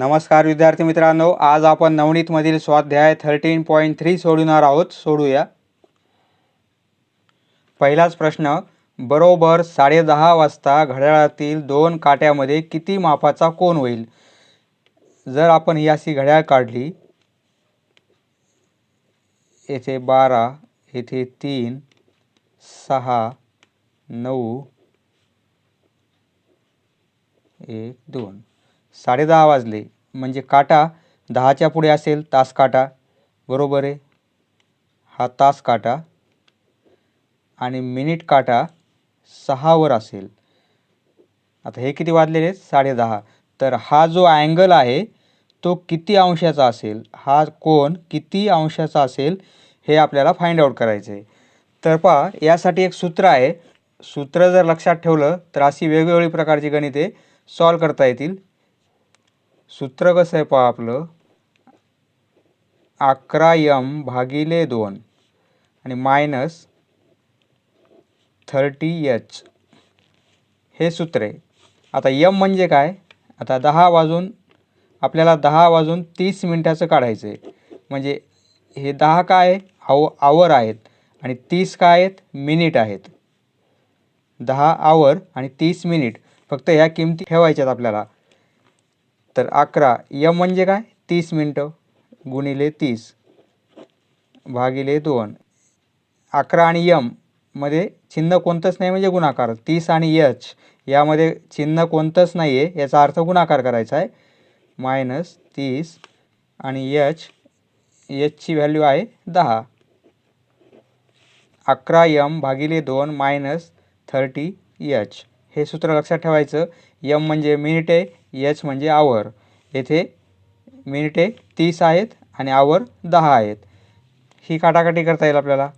नमस्कार विद्यार्थी मित्रांनो. आज आपण नवनीतमधील स्वाध्याय थर्टीन पॉईंट थ्री सोडवणार आहोत. सोडूया. पहिलाच प्रश्न बरोबर साडेदहा वाजता घड्याळातील दोन काट्यामध्ये किती मापाचा कोण होईल? जर आपण ही अशी घड्याळ काढली येथे बारा येथे तीन सहा नऊ एक दोन. साडेदहा वाजले. म्हणजे काटा दहाच्या पुढे असेल तास काटा. बरोबर आहे. हा तास काटा. आणि मिनिट काटा सहावर असेल. आता हे किती वाजलेले आहेत? साडेदहा. तर हा जो अँगल आहे तो किती अंशाचा असेल? हा कोण किती अंशाचा असेल? हे आपल्याला फाइंड आउट करायचं आहे तर पहा यासाठी एक सूत्र आहे. सूत्र जर लक्षात ठेवलं तर अशी वेगवेगळी प्रकारची गणिते सॉल्व करता येतील. सूत्र कसं आहे पहा आपलं? अकरा यम भागिले दोन आणि मायनस थर्टी एच हे सूत्र आहे. आता यम म्हणजे काय? आता दहा वाजून आपल्याला दहा वाजून तीस मिनटाचं काढायचं आहे. म्हणजे हे दहा काय आव आवर आहेत. आणि तीस काय आहेत? मिनिट आहेत. दहा आवर आणि तीस मिनिट फक्त ह्या किमती ठेवायच्यात आपल्याला. तर अकरा यम म्हणजे काय? तीस मिनटं गुणिले तीस भागिले दोन. अकरा आणि यममध्ये चिन्ह कोणतंच नाही म्हणजे गुणाकार. तीस आणि यच यामध्ये चिन्ह कोणतंच नाही आहे याचा अर्थ गुणाकार करायचा आहे. मायनस तीस आणि यच यचची व्हॅल्यू आहे दहा. अकरा यम भागिले दोन मायनस थर्टी यच. हे सूत्र लक्षात ठेवायचं. यम म्हणजे मिनिटे एच म्हणजे आवर. येथे मिनिटे तीस आहेत आणि आवर दहा आहेत. ही काटाकाटी करता येईल आपल्याला.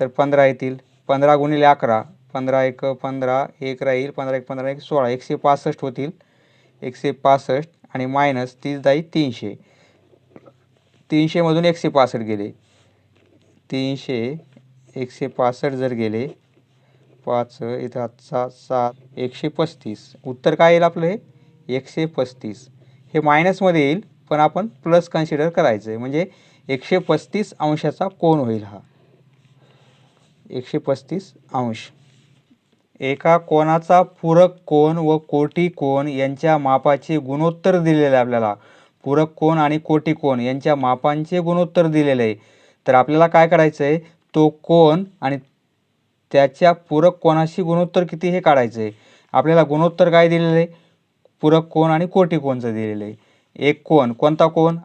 तर पंधरा येतील. पंधरा गुणिले अकरा. पंधरा एक पंधरा एक राहील. पंधरा एक पंधरा एक सोळा. एकशे पासष्ट होतील. एकशे पासष्ट आणि मायनस तीस दाई तीनशे. तीनशेमधून एकशे पासष्ट गेले. तीनशे एकशे पासष्ट जर गेले पाच इथं सात सात एकशे पस्तीस. उत्तर काय येईल आपलं हे? एकशे पस्तीस. हे मायनसमध्ये येईल पण आपण प्लस कन्सिडर करायचं आहे म्हणजे एकशे पस्तीस अंशाचा कोण होईल हा? एकशे पस्तीस अंश. एका कोणाचा पूरक कोण व कोटी कोण यांच्या मापाचे गुणोत्तर दिलेले आपल्याला. पूरक कोण आणि कोटी कोण यांच्या मापांचे गुणोत्तर दिलेले आहे. तर आपल्याला काय करायचं आहे तो कोण आणि त्याच्या पूरक कोणाशी गुणोत्तर किती हे काढायचं आहे आपल्याला गुणोत्तर काय दिलेलं आहे? पूरक कोण आणि कोटी कोणचं दिलेलं आहे? एक कोण. कोणता कोण?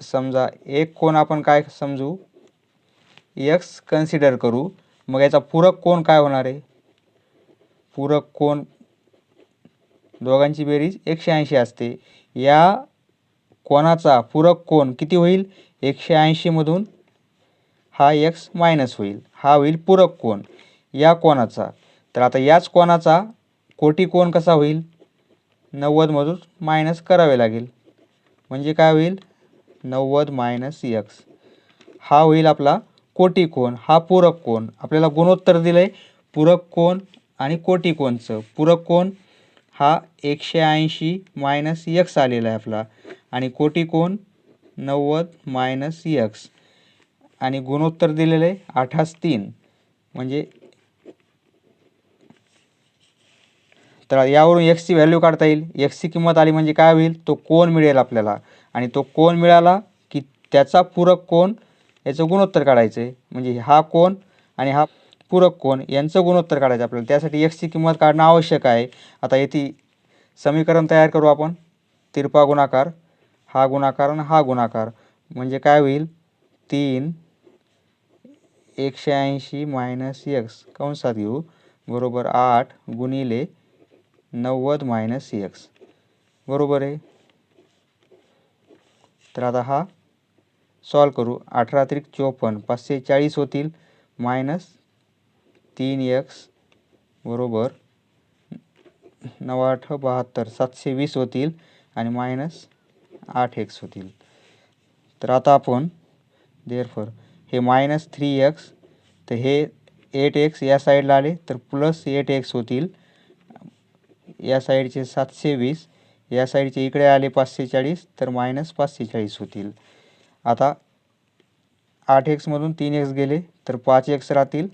समजा एक कोण आपण काय समजू? एक्स कन्सिडर करू. मग याचा पूरक कोण काय होणार आहे? पूरक कोण? दोघांची बेरीज एकशे ऐंशी असते. या कोणाचा पूरक कोण किती होईल? एकशे ऐंशीमधून हा एक्स मायनस होईल. हा होईल पूरक कोण या कोणाचा तर आता याच कोणाचा कोटी कोण कसा होईल? नव्वदमधून मायनस करावे लागेल. म्हणजे काय होईल? नव्वद मायनस एक्स हा होईल आपला कोटी कोण हा पूरक कोण आपल्याला गुणोत्तर दिलं आहे पूरक कोण आणि कोटी कोणचं पूरक कोण हा एकशे ऐंशी मायनस यक्स आलेला आहे आपला. आणि कोटी कोण नव्वद मायनस यक्स आणि गुणोत्तर दिलेलं आहे आठास तीन. म्हणजे तर यावरून एक्सची व्हॅल्यू काढता येईल. एक्सची किंमत आली म्हणजे काय होईल? तो कोण मिळेल आपल्याला. आणि तो कोण मिळाला की त्याचा पूरक कोण याचं गुणोत्तर काढायचं आहे. म्हणजे हा कोण आणि हा पूरक कोण यांचं गुणोत्तर काढायचं आपल्याला. त्यासाठी एक्सची किंमत काढणं आवश्यक आहे. आता येथे समीकरण तयार करू आपण. तिरपा गुणाकार हा गुणाकार आणि हा गुणाकार. म्हणजे काय होईल? तीन एकशे ऐंशी मायनस एक्स. कंसात घेऊ बरोबर आठ गुणिले नव्वद मायनस एक्स. बरोबर आहे? तर आता हा सॉल्व करू. अठरा त्रिक चोपन्न. पाचशे चाळीस होतील. मायनस तीन एक्स. बरोबर नवाठ बहात्तर. सातशे वीस होतील आणि मायनस आठ एक्स होतील. तर आता आपण देअरफॉर हे मायनस थ्री एक्स तर हे एट एक्स या साईडला आले तर प्लस एट एक्स होतील. या साईडचे सातशे वीस या साईडचे इकडे आले पाचशे चाळीस तर मायनस पाचशे चाळीस होतील. आता आठ एक्समधून तीन एक्स गेले तर पाच एक्स राहतील.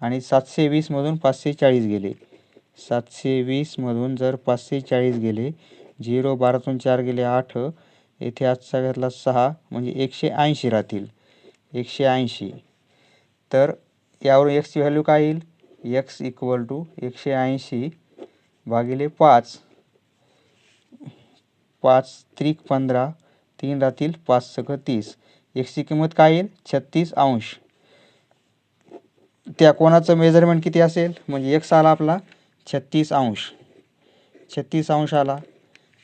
आणि सातशे वीसमधून पाचशे चाळीस गेले. सातशे वीसमधून जर पाचशे चाळीस गेले झिरो बारातून चार गेले आठ येथे आजचा घातला सहा म्हणजे एकशे ऐंशी राहतील. एकशे ऐंशी. तर यावरून एक्सची व्हॅल्यू काय येईल? एक्स इक्वल टू एकशे ऐंशी भागिले पाच. पाच त्रिक पंधरा तीन राहतील पाच सगळं तीस. एक्सची किंमत काय येईल? छत्तीस अंश. त्या कोणाचं मेजरमेंट किती असेल? म्हणजे एक्स आला आपला छत्तीस अंश. छत्तीस अंश आला.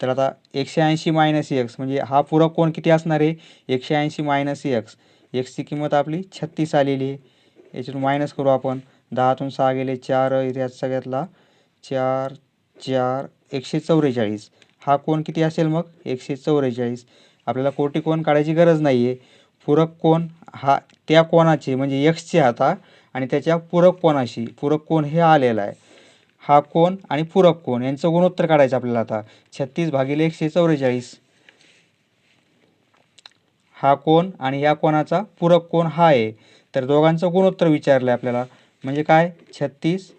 तर आता एकशे ऐंशी मायनस एक्स म्हणजे हा पूरक कोण किती असणार आहे? एकशे ऐंशी मायनस एक्स एक्सची किंमत आपली छत्तीस आलेली आहे. याच्यातून मायनस करू आपण. दहातून सहा गेले चार इथे सगळ्यातला चार चार एकशे चौवेचाळीस. हा कोण किती असेल मग? एकशे चौवेचाळीस. आपल्याला कोटी कोण काढायची गरज नाही आहे पूरक कोण? हा त्या कोणाचे? म्हणजे एक्सचे आता आणि त्याच्या पूरक कोणाशी? पूरक कोण हे आलेला आहे. हा कोण आणि पूरक कोण? यांचं गुणोत्तर काढायचं आपल्याला आता. छत्तीस भागिले एकशे चौवेचाळीस. हा कोण आणि या कोणाचा पूरक कोण हा आहे? तर दोघांचं गुणोत्तर विचारलं आहे आपल्याला. म्हणजे काय? छत्तीस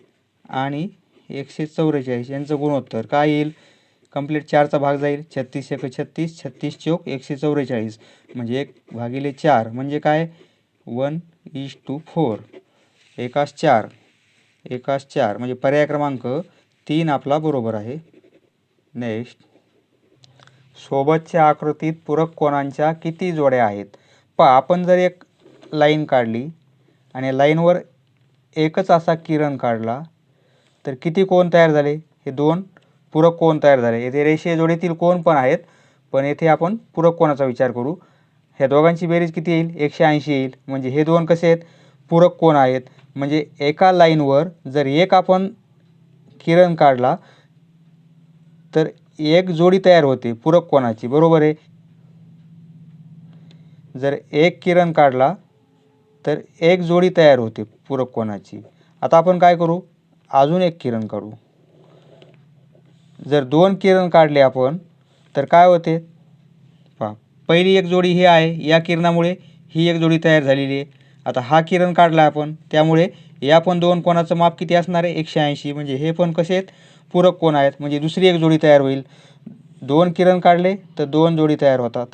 आणि एकशे चौवेचाळीस यांचं गुणोत्तर. काय येईल? कंप्लीट चारचा भाग जाईल. छत्तीस एक छत्तीस छत्तीस चौक एकशे चौवेचाळीस म्हणजे एक भागिले चार. म्हणजे काय? One is to four. एकास चार. एकास चार. म्हणजे पर्याय क्रमांक तीन आपला बरोबर आहे. नेक्स्ट. सोबतच्या आकृतीत पूरक कोणांच्या किती जोड्या आहेत? पहा आपण जर एक लाईन काढली आणि लाईनवर एकच असा किरण काढला तर किती कोण तयार झाले? हे दोन पूरक कोण तयार झाले. येथे रेषीय जोडीतील कोण पण आहेत पण येथे आपण पूरक कोणाचा विचार करू. ह्या दोघांची बेरीज किती येईल? एकशे ऐंशी येईल. म्हणजे हे दोन कसे आहेत? पूरक कोण आहेत. म्हणजे एका लाईनवर जर एक आपण किरण काढला तर एक जोडी तयार होते. पूरक कोणाची? बरोबर आहे. जर एक किरण काढला तर एक जोडी तयार होते पूरक कोणाची? आता आपण काय करू? अजून एक किरण काढू. जर दोन किरण काढले आपण तर काय होते? पहा पहिली एक जोडी ही आहे. या किरणामुळे ही एक जोडी तयार झालेली आहे. आता हा किरण काढला आपण त्यामुळे या पण दोन कोणाचं माप किती असणार आहे? एकशे ऐंशी. म्हणजे हे पण कसे आहेत? पूरक कोण आहेत? म्हणजे दुसरी एक जोडी तयार होईल. दोन किरण काढले तर दोन जोडी तयार होतात.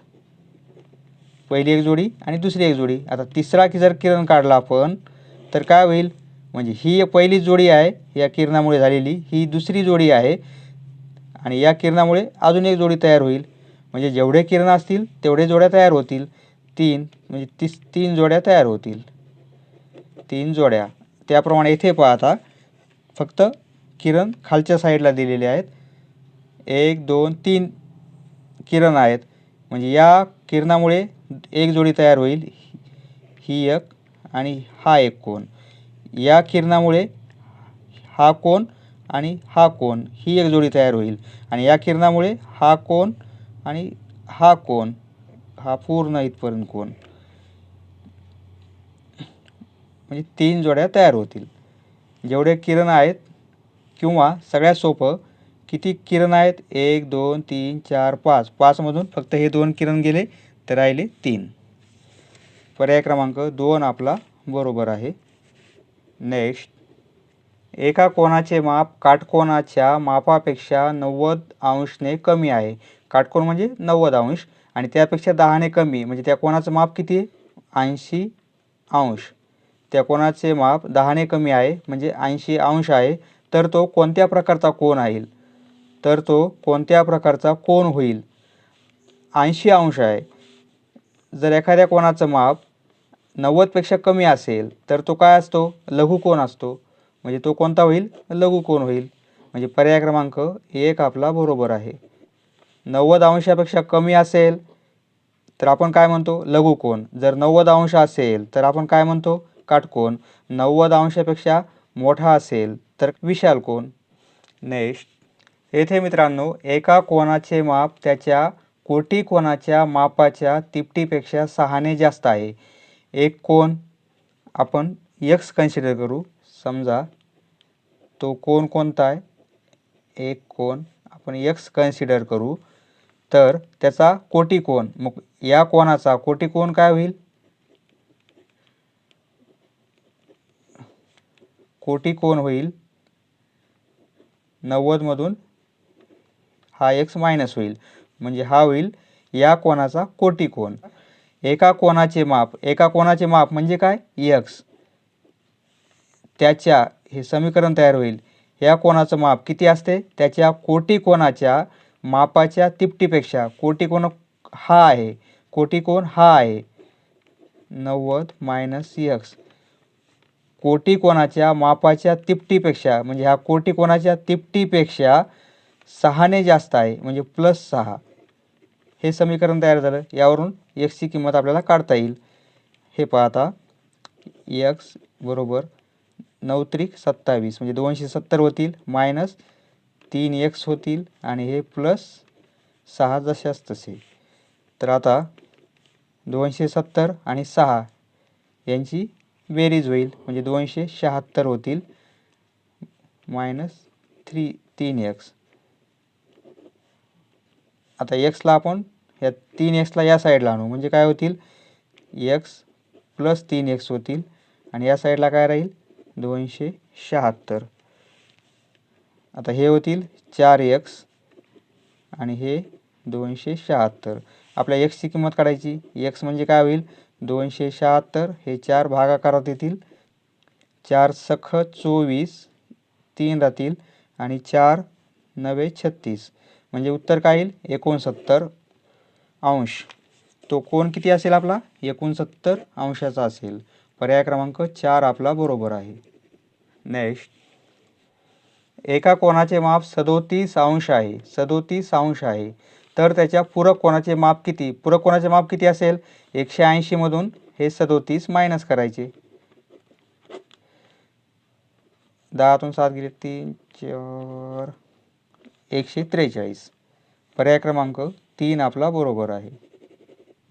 पहिली एक जोडी आणि दुसरी एक जोडी. आता तिसरा की जर किरण काढला आपण तर काय होईल? म्हणजे ही पहिली जोडी आहे या किरणामुळे झालेली. ही दुसरी जोडी आहे आणि या किरणामुळे अजून एक जोडी तयार होईल. म्हणजे जेवढे किरण असतील तेवढे जोड्या तयार होतील. तीन म्हणजे तीस तीन जोड्या तयार होतील. तीन जोड्या. त्याप्रमाणे इथे पाहता फक्त किरण खालच्या साईडला दिलेले आहेत. एक दोन तीन किरण आहेत. म्हणजे या किरणामुळे एक जोडी तयार होईल. ही एक आणि हा एक कोण या किरणामुळे हा कोण आणि हा कोण ही एक जोडी तयार होईल. आणि या किरणामुळे हा कोण आणि हा कोण हा पूर्ण इथपर्यंत कोण म्हणजे तीन जोड्या तयार होतील. जेवढे किरण आहेत किंवा सगळ्यात सोपं किती किरण आहेत? एक दोन तीन चार पाच. पाचमधून फक्त हे दोन किरण गेले तर राहिले तीन. पर्याय क्रमांक दोन आपला बरोबर आहे. नेक्स्ट एका कोणाचे माप काटकोणाच्या मापापेक्षा नव्वद अंशने कमी आहे. काटकोन म्हणजे नव्वद अंश आणि त्यापेक्षा दहाने कमी. म्हणजे त्या कोणाचं माप किती? ऐंशी अंश. त्या कोणाचे माप दहाने कमी आहे म्हणजे ऐंशी अंश आहे. तर तो कोणत्या प्रकारचा कोण आहे? तर तो कोणत्या प्रकारचा कोण होईल? ऐंशी अंश आहे. जर एखाद्या कोणाचं माप नव्वदपेक्षा कमी असेल तर तो काय असतो? लघु कोण असतो. म्हणजे तो कोणता होईल? लघु कोण होईल. म्हणजे पर्याय क्रमांक एक आपला बरोबर आहे. नव्वद अंशापेक्षा कमी असेल तर आपण काय म्हणतो? लघु कोण. जर नव्वद अंश असेल तर आपण काय म्हणतो? काटकोण नव्वद अंशापेक्षा मोठा असेल तर विशाल कोण? नेक्स्ट. येथे मित्रांनो एका कोणाचे माप त्याच्या कोटी कोणाच्या मापाच्या तिपटीपेक्षा सहाने जास्त आहे. एक कोण आपण यक्स कन्सिडर करू. समजा तो कोण कोणता आहे? एक कोण आपण यक्स कन्सिडर करू. तर त्याचा कोटी कोण मग या कोणाचा कोटी कोण काय होईल? कोटी कोण होईल. नव्वदमधून हा एक्स मायनस होईल. म्हणजे हा होईल या कोणाचा कोटी कोण एका कोणाचे माप एका कोणाचे माप म्हणजे काय? यक्स त्याच्या हे समीकरण तयार होईल. या कोणाचं माप किती असते? त्याच्या कोटी कोणाच्या मापाच्या तिपटीपेक्षा कोटी कोण हा आहे. कोटी कोण हा आहे. नव्वद मायनस यक्स कोटी कोणाच्या मापाच्या तिपटीपेक्षा म्हणजे ह्या कोटी कोणाच्या तिपटीपेक्षा सहाने जास्त आहे म्हणजे प्लस सहा. हे समीकरण तयार झालं. यावरून एक्सची किंमत आपल्याला काढता येईल. हे पाहता एक्स बरोबर नऊ त्रिक सत्तावीस म्हणजे दोनशे सत्तर होतील मायनस तीन एक्स होतील आणि हे प्लस सहा जशाच तसे. तर आता दोनशे सत्तर आणि सहा यांची बेरीज होईल. म्हणजे दोनशे शहात्तर होतील. मायनस थ्री तीन एक्स आता एक्सला आपण या तीन एक्सला या साईडला आणू. म्हणजे काय होतील? एक्स प्लस तीन एक्स होतील. आणि या साईडला काय राहील? दोनशे शहात्तर. आता हे होतील चार एक्स आणि हे दोनशे शहात्तर. आपल्या एक्सची किंमत काढायची. एक्स म्हणजे काय होईल? दोनशे शहात्तर हे चार भागाकारात येतील. चार सख चोवीस तीन राहतील आणि चार नवे छत्तीस. म्हणजे उत्तर काय येईल? एकोणसत्तर अंश. तो कोण किती असेल आपला? एकोणसत्तर अंशाचा असेल. पर्याय क्रमांक चार आपला बरोबर आहे. नेक्स्ट एका कोणाचे माप सदोतीस अंश आहे. सदोतीस अंश आहे. तर त्याच्या पूरक कोणाचे माप किती? पूरक कोणाचे माप किती असेल? एकशे ऐंशीमधून हे सदोतीस मायनस करायचे. दहातून सात गेले तीन चार एकशे त्रेचाळीस. पर्याय क्रमांक तीन आपला बरोबर आहे.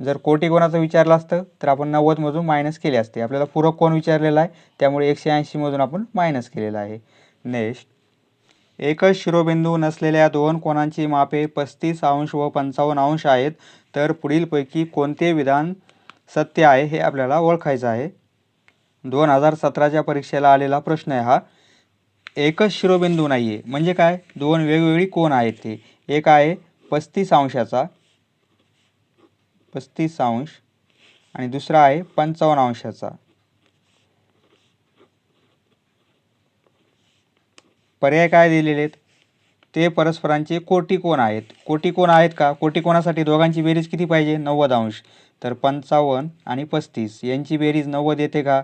जर कोटी कोणाचं विचारलं असतं तर आपण नव्वदमधून मायनस केले असते. आपल्याला पूरक कोण विचारलेला आहे? त्यामुळे एकशे ऐंशीमधून आपण मायनस केलेला आहे. नेक्स्ट एकच शिरोबिंदू नसलेल्या दोन कोणांची मापे पस्तीस अंश व पंचावन्न अंश आहेत तर पुढीलपैकी कोणते विधान सत्य आहे हे आपल्याला ओळखायचं आहे. दोन हजार सतराच्या परीक्षेला आलेला प्रश्न आहे हा. एकच शिरोबिंदू नाही आहे म्हणजे काय? दोन वेगवेगळी कोण आहेत ते. एक आहे पस्तीस अंशाचा पस्तीस अंश आणि दुसरा आहे पंचावन्न अंशाचा. पर्याय काय दिलेले आहेत? ते परस्परांचे कोटी कोण आहेत. कोटी कोण आहेत का? कोटी कोणासाठी दोघांची बेरीज किती पाहिजे? नव्वद अंश. तर पंचावन्न आणि पस्तीस. यांची बेरीज नव्वद येते का?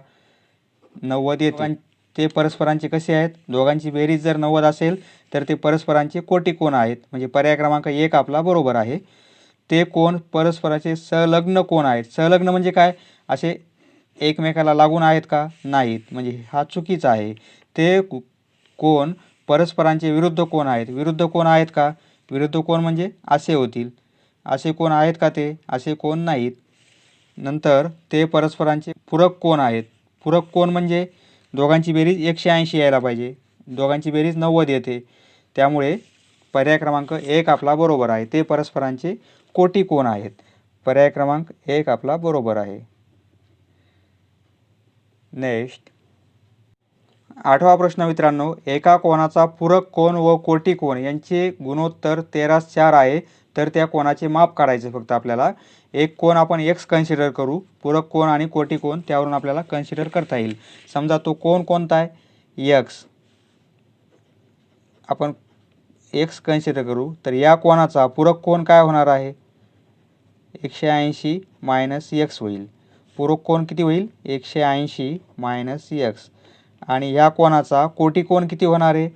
नव्वद येते. ते परस्परांचे कसे आहेत? दोघांची बेरीज जर नव्वद असेल तर ते परस्परांचे कोटी कोण आहेत. म्हणजे पर्याय क्रमांक एक आपला बरोबर आहे. ते कोण? परस्पराचे संलग्न कोण आहेत? संलग्न म्हणजे काय? असे एकमेकाला लागून आहेत का? नाहीत. म्हणजे हा चुकीचा आहे. ते कोण? परस्परांचे विरुद्ध कोण आहेत? विरुद्ध कोण आहेत का? विरुद्ध कोण म्हणजे असे होतील. असे कोण आहेत का ते? असे कोण नाहीत. नंतर ते परस्परांचे पूरक कोण आहेत? पूरक कोण म्हणजे दोघांची बेरीज एकशे ऐंशी यायला पाहिजे. दोघांची बेरीज नव्वद येते. त्यामुळे पर्याय क्रमांक एक आपला बरोबर आहे. ते परस्परांचे कोटी कोण आहेत? पर्याय क्रमांक एक आपला बरोबर आहे. नेक्स्ट आठवा प्रश्न मित्रांनो एका कोणाचा पूरक कोण व कोटी कोण यांचे गुणोत्तर तेरास चार आहे तर त्या कोणाचे माप काढायचे फक्त आपल्याला. एक कोण आपण एक्स कन्सिडर करू पूरक कोण आणि कोटी कोण त्यावरून आपल्याला कन्सिडर करता येईल. समजा तो कोण कोणता आहे? यक्स आपण एक्स कन्सिडर करू तर या कोणाचा पूरक कोण काय होणार आहे? एकशे ऐंशी मायनस यक्स होईल. पूरक कोण किती होईल? एकशे ऐंशी मायनस यक्स आणि ह्या कोणाचा? कोटी कोण किती होणार आहे?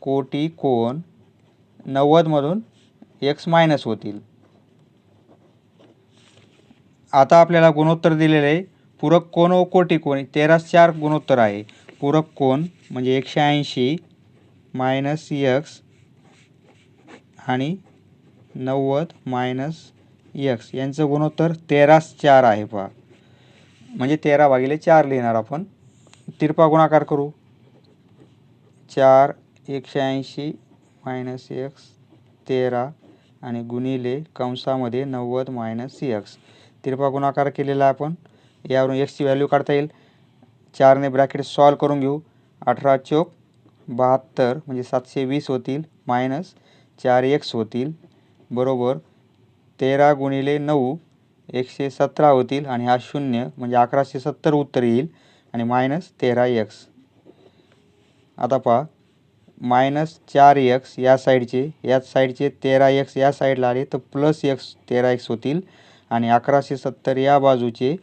कोटी कोण? नव्वदमधून एक्स मायनस होतील. आता आपल्याला गुणोत्तर दिलेलं आहे. पूरक कोण व कोटी कोण? तेरास चार गुणोत्तर आहे. पूरक कोण? म्हणजे एकशे ऐंशी मायनस यक्स आणि नव्वद मायनस यक्स यांचं गुणोत्तर तेरास चार आहे पहा. म्हणजे तेरा भागिले चार लिहिणार आपण. तिरपा गुणाकार करू. चार एकशे ऐंशी मायनस एक्स तेरा आणि गुणिले कंसामध्ये नव्वद मायनस एक्स तिरपा गुणाकार केलेला आपण. यावरून एक्सची व्हॅल्यू काढता येईल. चारने ब्रॅकेट सॉल्व करून घेऊ. अठरा चोक बहात्तर म्हणजे सातशे वीस होतील. मायनस चार एक्स होतील. बरोबर. तेरा गुणिले नऊ एकशे सतरा होतील आणि हा शून्य म्हणजे अकराशे सत्तर उत्तर येईल. आणि मायनस तेरा एक्स आता पहा मायनस चार एक्स या साईडचे या साईडचे तेरा एक्स या साईडला आले तर प्लस एक्स तेरा एक्स होतील. आणि अकराशे सत्तर या बाजूचे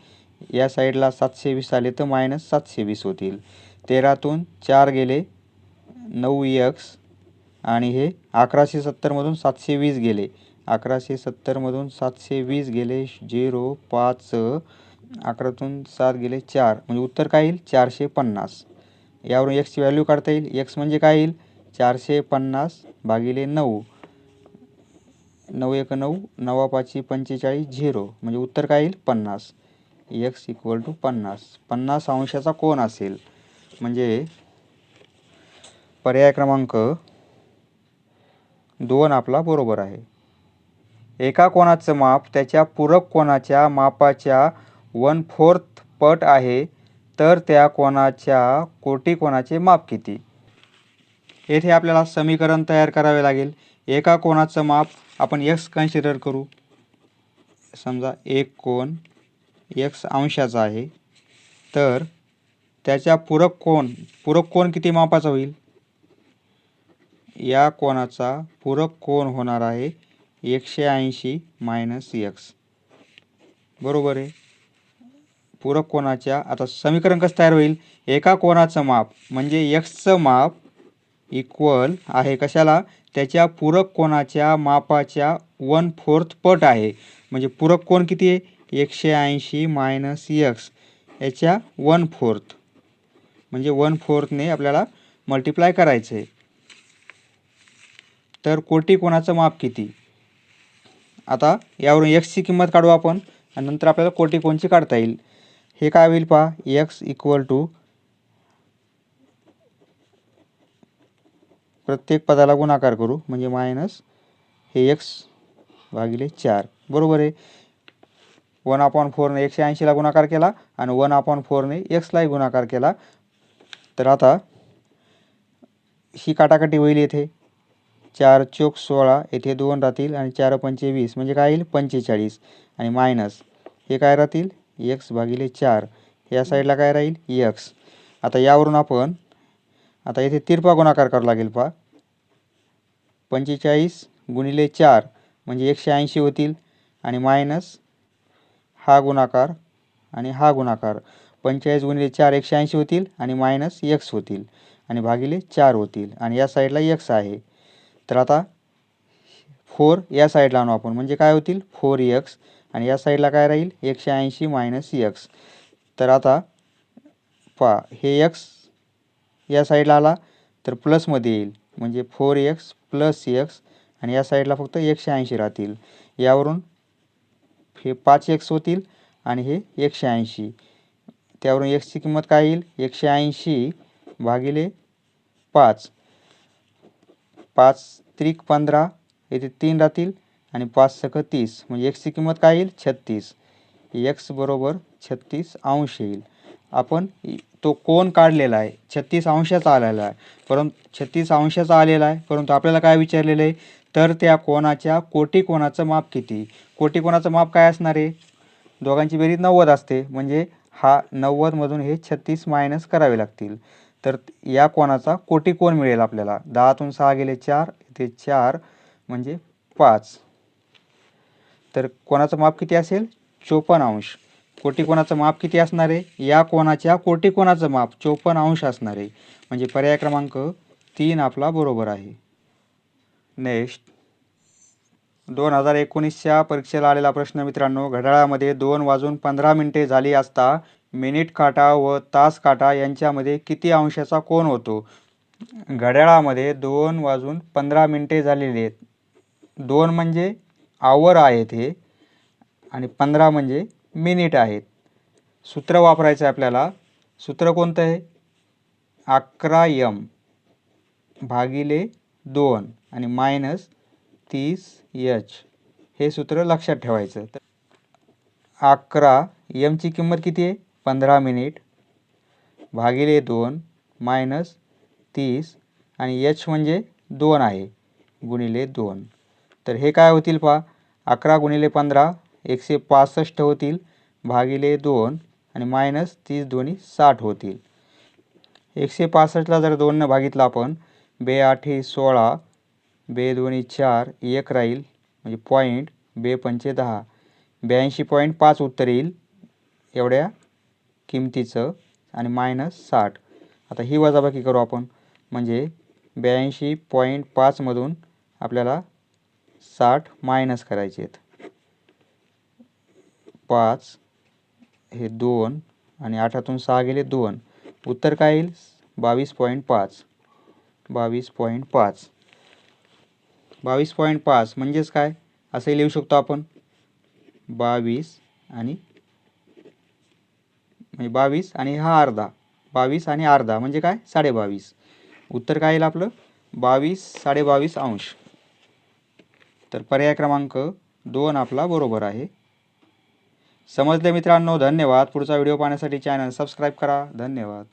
या साईडला सातशे वीस आले तर मायनस सातशे वीस होतील. तेरातून चार गेले नऊ एक्स आणि हे अकराशे सत्तरमधून सातशे वीस गेले. अकराशे सत्तरमधून सातशे वीस गेले झिरो पाच. अकरातून सात गेले चार म्हणजे उत्तर काय येईल? चारशे पन्नास. यावरून एक्सची व्हॅल्यू काढता येईल. एक्स म्हणजे काय येईल? चारशे पन्नास भागिले नऊ. नऊ एक नऊ नवा पाचशे पंचेचाळीस झिरो. म्हणजे उत्तर काय येईल? पन्नास. एक्स इक्वल टू पन्नास. पन्नास अंशाचा कोण असेल? म्हणजे पर्याय क्रमांक दोन आपला बरोबर आहे. एका कोणाचं माप त्याच्या पूरक कोणाच्या मापाच्या वन फोर्थ पट आहे तर त्या कोणाच्या कोटी कोणाचे माप किती? येथे आपल्याला समीकरण तयार करावे लागेल. एका कोणाचं माप आपण एक्स कन्सिडर करू. समजा एक कोण एक्स अंशाचा आहे तर त्याच्या पूरक कोण पूरक कोण किती मापाचा होईल? या कोणाचा पूरक कोण होणार आहे एकशे ऐंशी मायनस एक्स बरोबर आहे? पूरक कोणाच्या? आता समीकरण कसं तयार होईल? एका कोणाचं माप म्हणजे एक्सचं माप इक्वल आहे कशाला? त्याच्या पूरक कोणाच्या मापाच्या वन फोर्थ पट आहे. म्हणजे पूरक कोण किती आहे? एकशे ऐंशी मायनस एक्स याच्या वन फोर्थ. म्हणजे वन फोर्थने आपल्याला मल्टिप्लाय करायचं आहे. तर कोटी कोणाचं माप किती? आता यावरून एक्सची किंमत काढू आपण आणि नंतर आपल्याला कोटी कोणची काढता येईल? हे काय होईल पहा एक्स इक्वल टू प्रत्येक पदाला गुणाकार करू म्हणजे मायनस हे एक्स भागिले चार. बरोबर आहे? वन अपॉन फोरने एकशे ऐंशीला गुणाकार केला आणि वन अपॉन फोरने एक्सलाही गुणाकार केला. तर आता ही काटाकाटी होईल येथे. चार चोक सोळा येथे दोन राहतील आणि चार पंचे वीस म्हणजे काय येईल? पंचेचाळीस. आणि मायनस हे काय राहतील? एक्स भागिले चार या साईडला काय राहील? एक्स. आता यावरून आपण आता येथे तिरपा गुणाकार करावा लागेल पहा. पंचेचाळीस गुणिले चार म्हणजे एकशे ऐंशी होतील. आणि मायनस हा गुणाकार आणि हा गुणाकार. पंचेचाळीस गुणिले चार एकशे ऐंशी होतील. आणि मायनस एक्स होतील. आणि भागिले चार होतील. आणि या साईडला एक्स आहे. तर आता फोर या साईडला आणू आपण. म्हणजे काय होतील? Four X. आणि या साईडला काय राहील? एकशे ऐंशी मायनस एक्स तर आता पा हे एक्स या साईडला आला तर प्लसमध्ये येईल. म्हणजे फोर एक्स प्लस एक्स आणि या साईडला फक्त एकशे ऐंशी राहतील. यावरून हे पाच एक्स होतील आणि हे एकशे ऐंशी. त्यावरून एक्सची किंमत काय येईल? एकशे ऐंशी भागिले पाच. पाच त्रिक पंधरा येथे तीन राहतील. आणि पाच सक तीस म्हणजे एक्सची किंमत काय येईल? छत्तीस. एक्स बरोबर छत्तीस अंश येईल. आपण तो कोण काढलेला आहे. छत्तीस अंशाचा आलेला आहे. परंतु छत्तीस अंशाचा आलेला आहे. परंतु आपल्याला काय विचारलेलं आहे? तर त्या कोणाच्या कोटी कोणाचं माप किती? कोटी कोणाचं माप काय असणार आहे? दोघांची बेरीज नव्वद असते. म्हणजे हा नव्वदमधून हे छत्तीस मायनस करावे लागतील. तर या कोणाचा कोटी कोण मिळेल आपल्याला. दहातून सहा गेले चार ते चार म्हणजे पाच. तर कोणाचं माप किती असेल? चोपन्न अंश. कोटी कोणाचं माप किती असणार आहे? या कोणाच्या कोटी कोणाचं माप? चोपन्न अंश असणार आहे. म्हणजे पर्याय क्रमांक तीन आपला बरोबर आहे. नेक्स्ट दोन हजार एकोणीसच्या परीक्षेला आलेला प्रश्न मित्रांनो घड्याळामध्ये दोन वाजून पंधरा मिनिटे झाली असता मिनिट काटा व तास काटा यांच्यामध्ये किती अंशाचा कोण होतो? घड्याळामध्ये दोन वाजून पंधरा मिनिटे झालेली आहेत. दोन म्हणजे आवर आहेत हे. आणि पंधरा म्हणजे मिनिट आहेत. सूत्र वापरायचं आहे आपल्याला. सूत्र कोणतं आहे? अकरा यम भागिले दोन आणि मायनस तीस यच हे सूत्र लक्षात ठेवायचं. तर अकरा यमची किंमत किती आहे? पंधरा मिनिट भागिले दोन मायनस तीस आणि यच म्हणजे दोन आहे. गुणिले दोन. तर हे काय होतील पहा अकरा गुणिले पंधरा एकशे पासष्ट होतील भागिले दोन आणि मायनस तीस दोन्ही साठ होतील. एकशे पासष्टला जर दोननं भागितलं आपण बे आठे सोळा बे दोन्ही चार एक राहील म्हणजे पॉईंट बे पंचे दहा. ब्याऐंशी पॉईंट पाच उत्तर येईल एवढ्या किमतीचं आणि मायनस साठ. आता ही वजाबाकी करू आपण म्हणजे ब्याऐंशी पॉईंट पाचमधून आपल्याला साठ मायनस करायचे आहेत. पाच हे दोन आणि आठातून सहा गेले दोन. उत्तर काय येईल? बावीस पॉईंट पाच. बावीस पॉईंट पाच. बावीस पॉईंट पाच म्हणजेच काय? असंही लिहू शकतो आपण. बावीस आणि म्हणजे बावीस आणि हा अर्धा. बावीस आणि अर्धा म्हणजे काय? साडेबावीस. उत्तर काय येईल आपलं? बावीस साडेबावीस अंश. तर पर्याय क्रमांक दोन आपला बरोबर आहे. समजले मित्रांनो धन्यवाद. पुढचा व्हिडिओ पाहण्यासाठी चॅनल सबस्क्राईब करा. धन्यवाद.